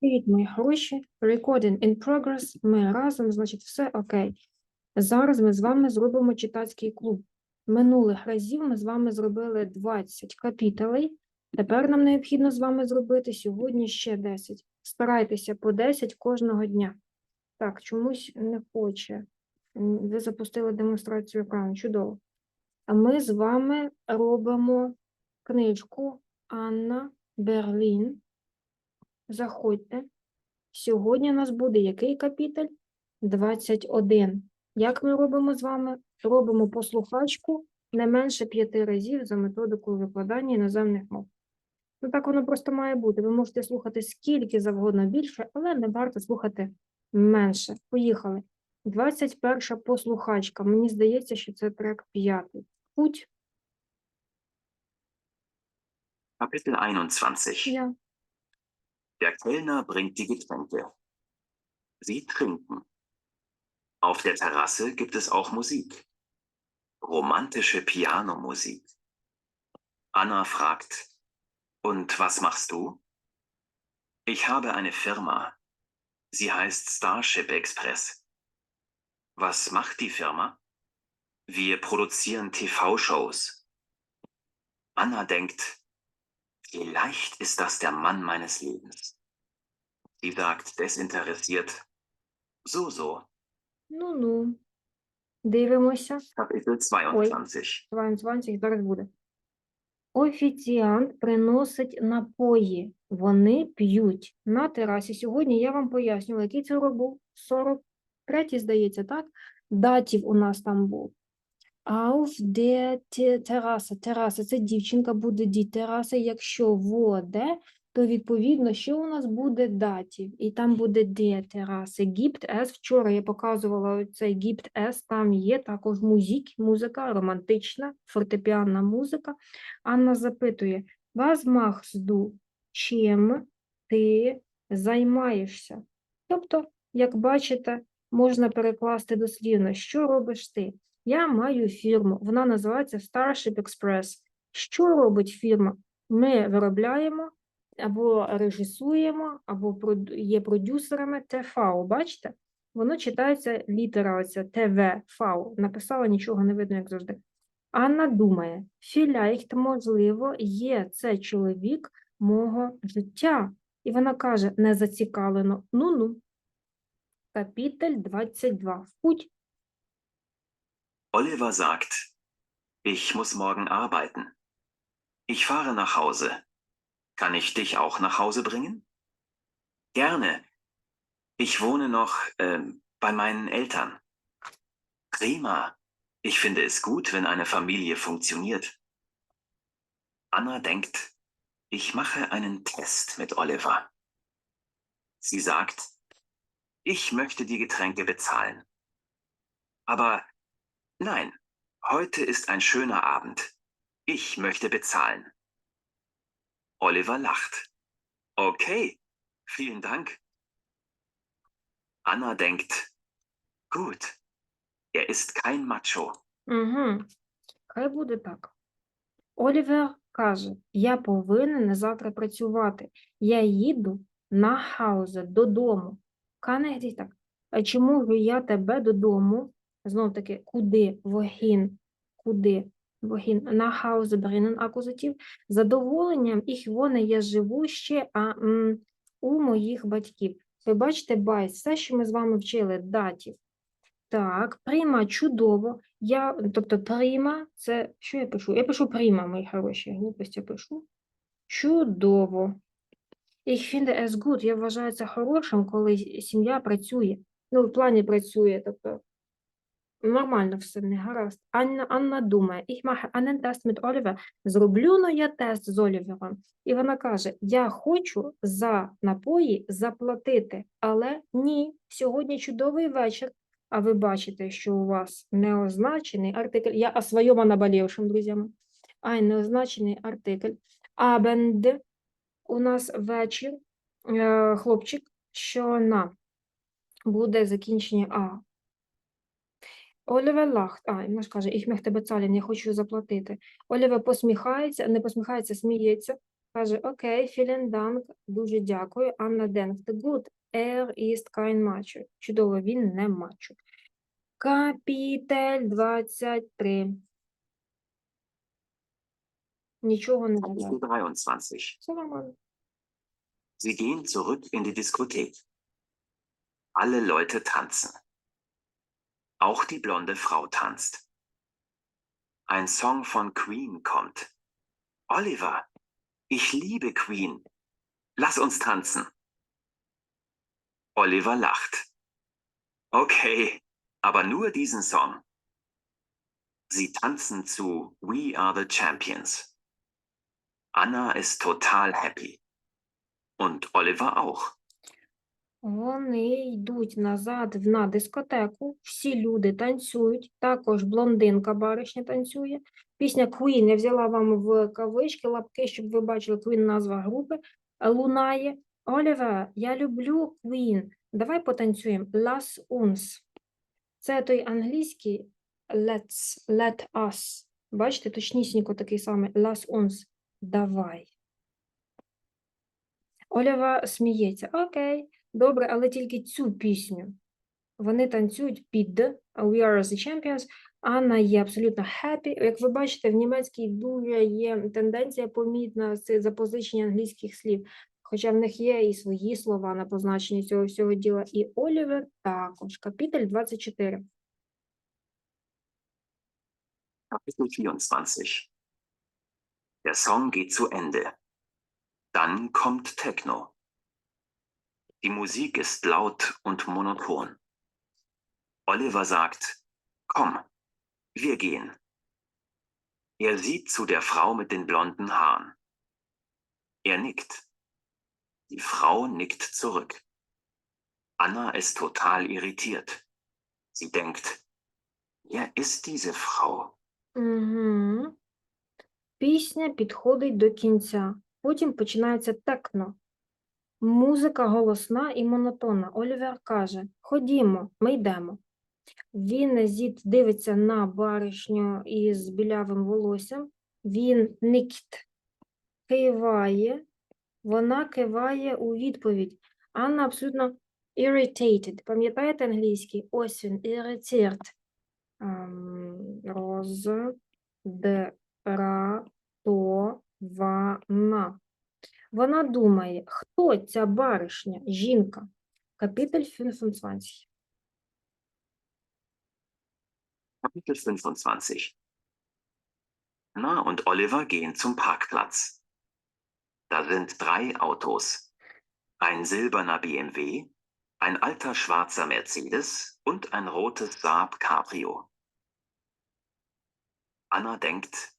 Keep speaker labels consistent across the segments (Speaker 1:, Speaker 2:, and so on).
Speaker 1: Привіт, мої хороші. Recording in progress. Ми разом, значить, все окей. Зараз ми з вами зробимо читацький клуб. Минулих разів ми з вами зробили 20 капіталей. Тепер нам необхідно з вами зробити сьогодні ще 10. Старайтеся по 10 кожного дня. Так, чомусь не хоче. Ви запустили демонстрацію екрану. Чудово. А ми з вами робимо книжку Анна Берлін. Заходьте. Сьогодні у нас буде який капіталь? 21. Як ми робимо з вами? Робимо послухачку не менше п'яти разів за методикою викладання іноземних мов. Ну так воно просто має бути. Ви можете слухати скільки завгодно більше, але не варто слухати менше. Поїхали. 21 послухачка. Мені здається, що це трек п'ятий. Путь
Speaker 2: Kapitel 21.
Speaker 1: я.
Speaker 2: Der Kellner bringt die Getränke. Sie trinken. Auf der Terrasse gibt es auch Musik. Romantische Pianomusik. Anna fragt, und was machst du? Ich habe eine Firma. Sie heißt Starship Express. Was macht die Firma? Wir produzieren TV-Shows. Anna denkt, Vielleicht ist das der Mann meines Lebens. Sie sagt desinteressiert, so, so,
Speaker 1: Ну-ну. Дивимося.
Speaker 2: Kapitel 22.
Speaker 1: 22 зараз буде. Офіціант приносить напої. Вони п'ють на терасі. Сьогодні я вам пояснювала, який це урок був? 43, здається, так? Датів у нас там був. Auf der Te- Terrasse. Тераса – це дівчинка, буде ді тераса. Якщо воде, то відповідно, що у нас буде датів? І там буде де тераси. Gibt es. Вчора я показувала цей gibt es. Там є також музик, музика, романтична, фортепіанна музика. Анна запитує, was machst du? Чим ти займаєшся? Тобто, як бачите, можна перекласти дослівно, що робиш ти? Я маю фірму, вона називається Starship Express. Що робить фірма? Ми виробляємо або режисуємо, або є продюсерами ТФ. Бачите? Воно читається літера оця ТВ. Написала, нічого не видно, як завжди. Анна думає, vielleicht, можливо, є це чоловік мого життя. І вона каже, не зацікавлено. Ну-ну. Капітель 22. В путь.
Speaker 2: Oliver sagt, ich muss morgen arbeiten. Ich fahre nach Hause. Kann ich dich auch nach Hause bringen? Gerne. Ich wohne noch ähm, bei meinen Eltern. Prima. Ich finde es gut, wenn eine Familie funktioniert. Anna denkt, ich mache einen Test mit Oliver. Sie sagt, ich möchte die Getränke bezahlen. Aber nein, heute ist ein schöner Abend. Ich möchte bezahlen. Oliver lacht. Okay, vielen Dank. Anna denkt, gut, er ist kein Macho.
Speaker 1: Угу. Хай буде так. Олівер каже: Я повинен завтра працювати. Я їду на хаузе додому. Кане грі так. А чи можу я тебе додому? Знов таки, куди? Вогін. Куди? Вогін. На хаузе бринен акузатив. Задоволенням їх вони я живу ще а, м, у моїх батьків. Ви бачите, байс, все, що ми з вами вчили, датів. Так, прима чудово. Я, тобто прима, це що я пишу? Я пишу прима, мої хороші. Глупость я пишу. Чудово. Ich finde es gut. Я вважаю це хорошим, коли сім'я працює. Ну, в плані працює, тобто нормально все не гаразд. Анна, Анна думає, ich mache einen Test mit Oliver. Зроблю но я тест з Олівером. І вона каже: Я хочу за напої заплатити, але ні, сьогодні чудовий вечір. А ви бачите, що у вас неозначений артикль. Я о своєму наболівшим, друзями. Ай, неозначений артикль. Abend у нас вечір, е, хлопчик, що на буде закінчення А. Оліве лахт, а, вона ж каже, ich möchte bezahlen, я хочу заплатити. Оліве посміхається, не посміхається, сміється, каже, окей, vielen Dank, дуже дякую. Анна denkt, good, er ist kein Macho. Чудово, він не мачо. Капітель 23. Нічого не знаю.
Speaker 2: 23.
Speaker 1: Все нормально.
Speaker 2: Sie gehen zurück in die Diskothek. Alle Leute tanzen. Auch die blonde Frau tanzt. Ein Song von Queen kommt. Oliver, ich liebe Queen. Lass uns tanzen. Oliver lacht. Okay, aber nur diesen Song. Sie tanzen zu We Are the Champions. Anna ist total happy. Und Oliver auch.
Speaker 1: Вони йдуть назад на дискотеку, всі люди танцюють, також блондинка баришня танцює. Пісня Queen, я взяла вам в кавички, лапки, щоб ви бачили, Queen назва групи, е, лунає. Олівер, я люблю Queen, давай потанцюємо. Las uns. Це той англійський let's, let us. Бачите, точнісінько такий самий Las uns. Давай. Олєва сміється. Окей, добре, але тільки цю пісню. Вони танцюють під We Are the Champions. Анна є абсолютно happy. Як ви бачите, в німецькій дуже є тенденція помітна це запозичення англійських слів. Хоча в них є і свої слова на позначенні цього всього діла. І Олівер також. Капітель 24.
Speaker 2: Kapitel 24. Der Song geht zu Ende. Dann kommt Techno. Die Musik ist laut und monoton. Oliver sagt, komm, wir gehen. Er sieht zu der Frau mit den blonden Haaren. Er nickt. Die Frau nickt zurück. Anna ist total irritiert. Sie denkt, wer ist diese Frau?
Speaker 1: Угу. Пісня підходить до кінця. Потім починається техно. Музика голосна і монотонна. Олівер каже: Ходімо, ми йдемо. Він зід дивиться на баришню із білявим волоссям. Він никт киває. Вона киває у відповідь. Анна абсолютно irritated. Пам'ятаєте англійський? Ось він, irritiert. Ем, роздратована. Вона думає, хто ця баришня, жінка? Капітель 25.
Speaker 2: Kapitel 25 Anna und Oliver gehen zum Parkplatz. Da sind drei Autos. Ein silberner BMW, ein alter schwarzer Mercedes und ein rotes Saab Cabrio. Anna denkt,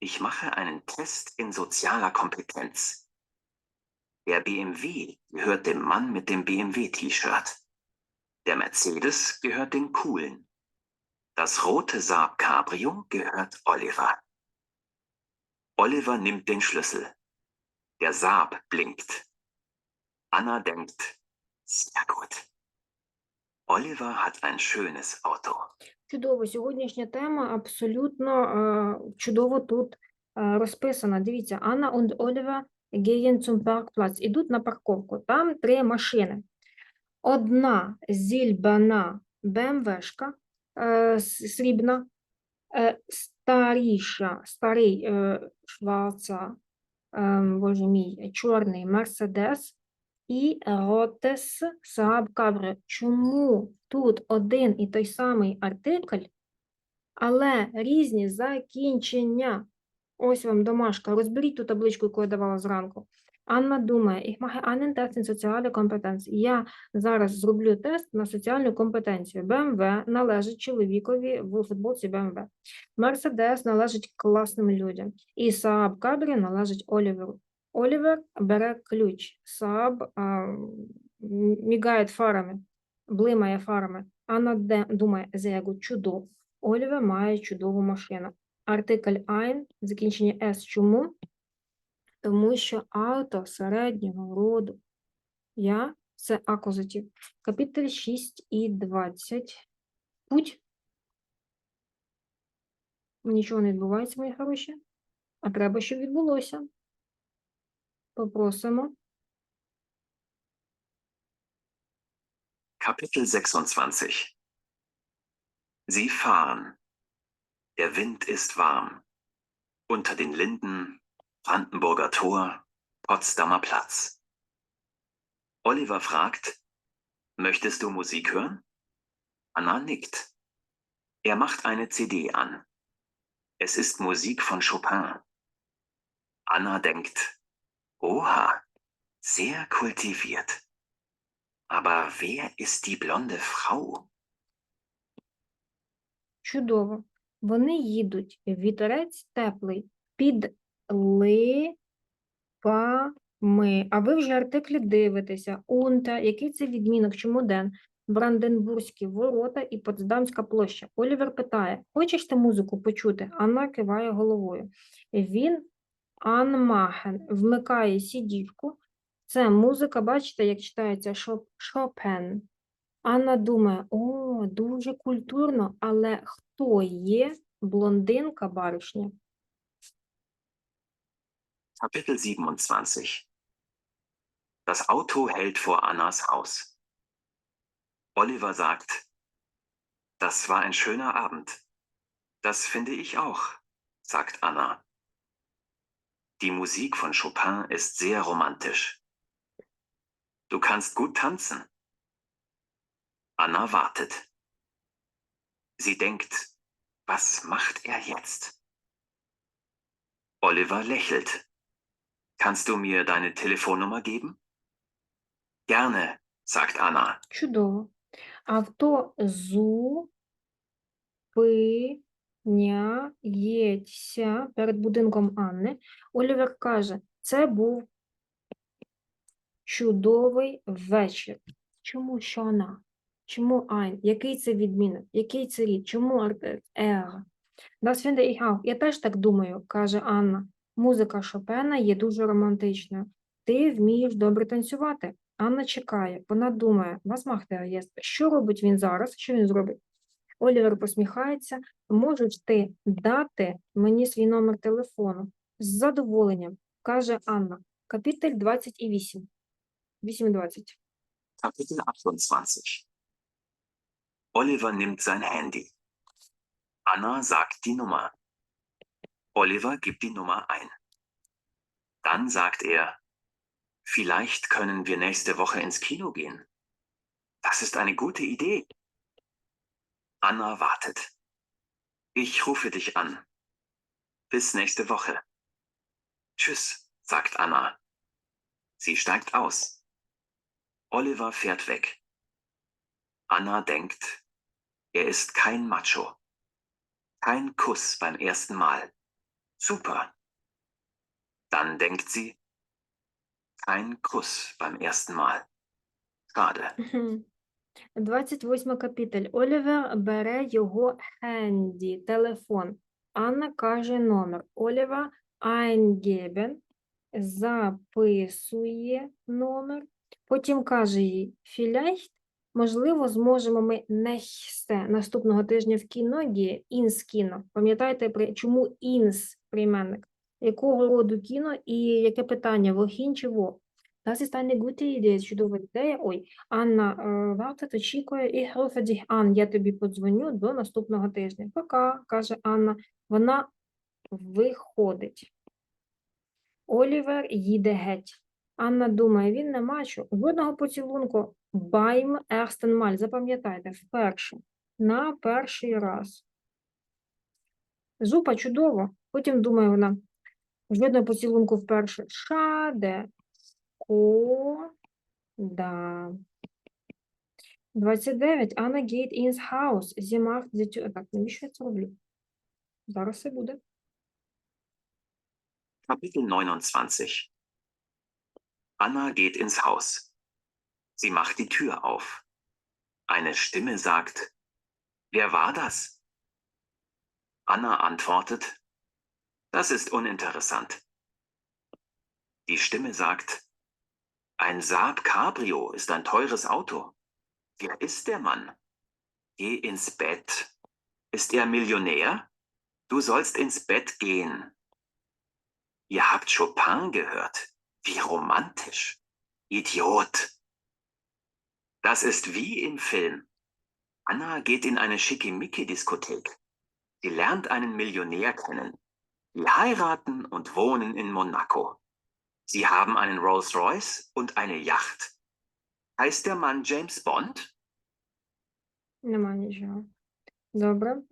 Speaker 2: ich mache einen Test in sozialer Kompetenz. Der BMW gehört dem Mann mit dem BMW-T-Shirt. Der Mercedes gehört den Coolen. Das rote Saab Cabrio gehört Oliver. Oliver nimmt den Schlüssel. Der Saab blinkt. Anna denkt, sehr gut. Oliver hat ein schönes Auto.
Speaker 1: Чудово, сьогоднішня тема абсолютно е, чудово тут е, розписана. Дивіться, Анна und Oliver gehen zum Parkplatz. Ідуть на парковку. Там три машини. Одна зільбана БМВшка е, срібна, е, старіша, старий е, шварца, е, боже мій, чорний Мерседес і Ротес Saab Cabrio. Чому тут один і той самий артикль, але різні закінчення? Ось вам домашка. Розберіть ту табличку, яку я давала зранку. Анна думає, ich mache einen Test in soziale Kompetenz. Я зараз зроблю тест на соціальну компетенцію. БМВ належить чоловікові в футболці БМВ. Мерседес належить класним людям. І Saab Cabrio належить Оліверу. Олівер бере ключ. Saab мігає фарами, блимає фарами. Анна думає, зегу чудово. Олівер має чудову машину. Артикль ein, закінчення S. Чому? Тому що авто середнього роду. Я це акузатив. Капітель 6 і 20. Путь. Нічого не відбувається, мої хороші. А треба, щоб відбулося. Попросимо.
Speaker 2: Kapitel 26 Sie fahren. Der Wind ist warm. Unter den Linden, Brandenburger Tor, Potsdamer Platz. Oliver fragt, möchtest du Musik hören? Anna nickt. Er macht eine CD an. Es ist Musik von Chopin. Anna denkt, oha, sehr kultiviert. Aber wer ist die blonde Frau?
Speaker 1: Чудово. Вони їдуть. Вітерець теплий. Під липами. А ви вже артиклі дивитеся. Унта. Який це відмінок? Чому ден? Бранденбурзькі ворота і Потсдамська площа. Олівер питає: Хочеш ти музику почути? Анна киває головою. Він анмахен вмикає сідівку. Це музика, бачите, як читається Шоп- Шопен. Анна думає, о, дуже культурно, але хто є блондинка баришня?
Speaker 2: Kapitel 27 Das Auto hält vor Annas Haus. Oliver sagt, das war ein schöner Abend. Das finde ich auch, sagt Anna. Die Musik von Chopin ist sehr romantisch. Du kannst gut tanzen. Anna wartet. Sie denkt, was macht er jetzt? Oliver lächelt. Kannst du mir deine Telefonnummer geben? Gerne, sagt Anna.
Speaker 1: Чудово. Авто зупиняється перед будинком Анни. Олівер каже, це був чудовий вечір. Чому що вона? Чому ein? Який це відмінок? Який це рід? Чому er? Das finde ich auch. Я теж так думаю, каже Анна. Музика Шопена є дуже романтичною. Ти вмієш добре танцювати. Анна чекає. Вона думає, вас махте аєст. Що робить він зараз? Що він зробить? Олівер посміхається. Можеш ти дати мені свій номер телефону? З задоволенням, каже Анна. Капітель 28. 8.20.
Speaker 2: Kapitel 28 Oliver nimmt sein Handy. Anna sagt die Nummer. Oliver gibt die Nummer ein. Dann sagt er, vielleicht können wir nächste Woche ins Kino gehen. Das ist eine gute Idee. Anna wartet. Ich rufe dich an. Bis nächste Woche. Tschüss, sagt Anna. Sie steigt aus. Oliver fährt weg. Anna denkt, er ist kein Macho. Kein Kuss beim ersten Mal. Super. Dann denkt sie, kein Kuss beim ersten Mal. Schade.
Speaker 1: 28 капітель. Олівер бере його хенді, телефон. Анна каже номер. Олівер eingeben, записує номер. Потім каже їй, vielleicht, можливо, зможемо ми nächste наступного тижня в кіно є інс кіно. Пам'ятаєте, чому інс прийменник? Якого роду кіно і яке питання? Вохін чи во? Das ist eine gute Idee, чудова ідея. Ой, Анна, е, wartet, очікує, rufe dich an, я тобі подзвоню до наступного тижня. Пока, каже Анна. Вона виходить. Олівер їде геть. Анна думає, він не мачо. Жодного поцілунку. Ersten Mal. Запам'ятайте, вперше. На перший раз. Зупа чудово. Потім думає вона, жодного поцілунку вперше. Шаде. О, да. 29. Anna geht ins Haus. Sie macht. Так, навіщо я це роблю? Зараз все буде.
Speaker 2: Kapitel 29 Anna geht ins Haus. Sie macht die Tür auf. Eine Stimme sagt, Wer war das? Anna antwortet, Das ist uninteressant. Die Stimme sagt, Ein Saab Cabrio ist ein teures Auto. Wer ist der Mann? Geh ins Bett. Ist er Millionär? Du sollst ins Bett gehen. Ihr habt Chopin gehört. Wie romantisch. Idiot. Das ist wie im Film. Anna geht in eine Schickimicki-Diskothek. Sie lernt einen Millionär kennen. Die heiraten und wohnen in Monaco. Sie haben einen Rolls-Royce und eine Yacht. Heißt der Mann James Bond?
Speaker 1: Нема нічого. Добре.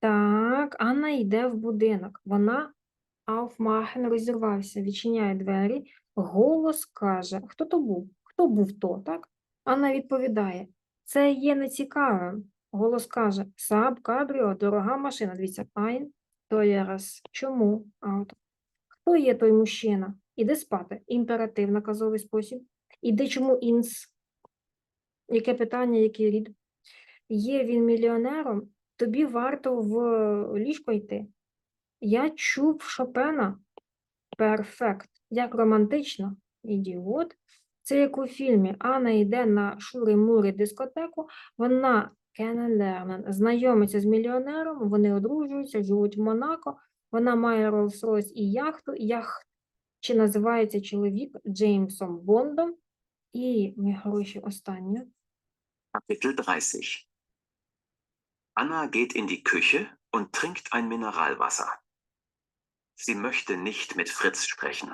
Speaker 1: Так, Анна йде в будинок. Вона Aufmachen розірвався, відчиняє двері. Голос каже: Хто то був? Хто був то, так? Анна відповідає: Це є нецікавим. Голос каже: Саб, кабріо, дорога машина. Дивіться, ein teures. Чому? Ауто. Хто є той мужчина? Іди спати. Імператив, наказовий спосіб. Іди чому інс? Яке питання, який рід? Є він мільйонером, тобі варто в ліжко йти. Я чув Шопена. Перфект. Як романтично. Ідіот. Це як у фільмі. Анна йде на шури-мури дискотеку, вона kennenlernen, знайомиться з мільйонером, вони одружуються, живуть в Монако, вона має Rolls-Royce і яхту. Яхт чи називається чоловік Джеймсом Бондом. І, хороші, останнє.
Speaker 2: Kapitel 30 Anna geht in die Küche und trinkt ein Mineralwasser. Sie möchte nicht mit Fritz sprechen.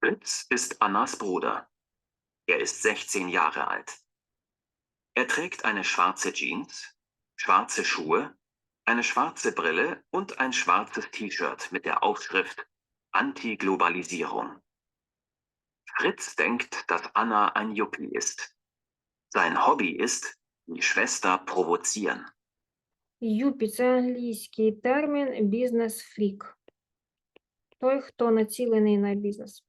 Speaker 2: Fritz ist Annas Bruder. Er ist 16 Jahre alt. Er trägt eine schwarze Jeans, schwarze Schuhe, eine schwarze Brille und ein schwarzes T-Shirt mit der Aufschrift Anti-Globalisierung. Fritz denkt, dass Anna ein Yuppie ist. Sein Hobby ist, die Schwester provozieren.
Speaker 1: Юпі це англійський термін бізнес-фрік. Той, хто націлений на бізнес.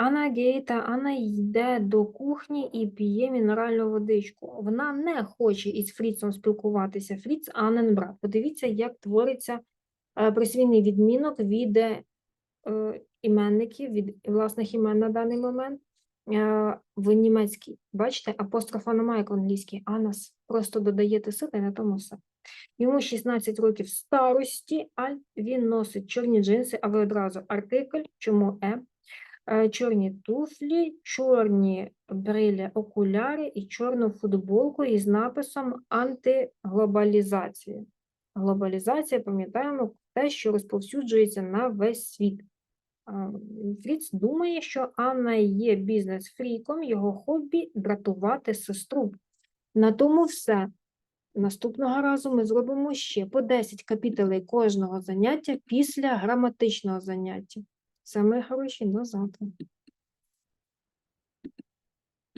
Speaker 1: Анна Гейта, Анна йде до кухні і п'є мінеральну водичку. Вона не хоче із Фріцом спілкуватися. Фріц Аннен брат. Подивіться, як твориться е, присвійний відмінок від е, іменників, від власних імен на даний момент е, в німецькій. Бачите, апострофа немає як в англійській. Анас просто додаєте сити на тому все. Йому 16 років старості, аль він носить чорні джинси, а ви одразу артикль, чому е, чорні туфлі, чорні брилі, окуляри і чорну футболку із написом антиглобалізація. Глобалізація, пам'ятаємо, те, що розповсюджується на весь світ. Фріц думає, що Анна є бізнес-фріком, його хобі дратувати сестру. На тому все. Наступного разу ми зробимо ще по 10 капітелей кожного заняття після граматичного заняття. Саме гроші до завтра.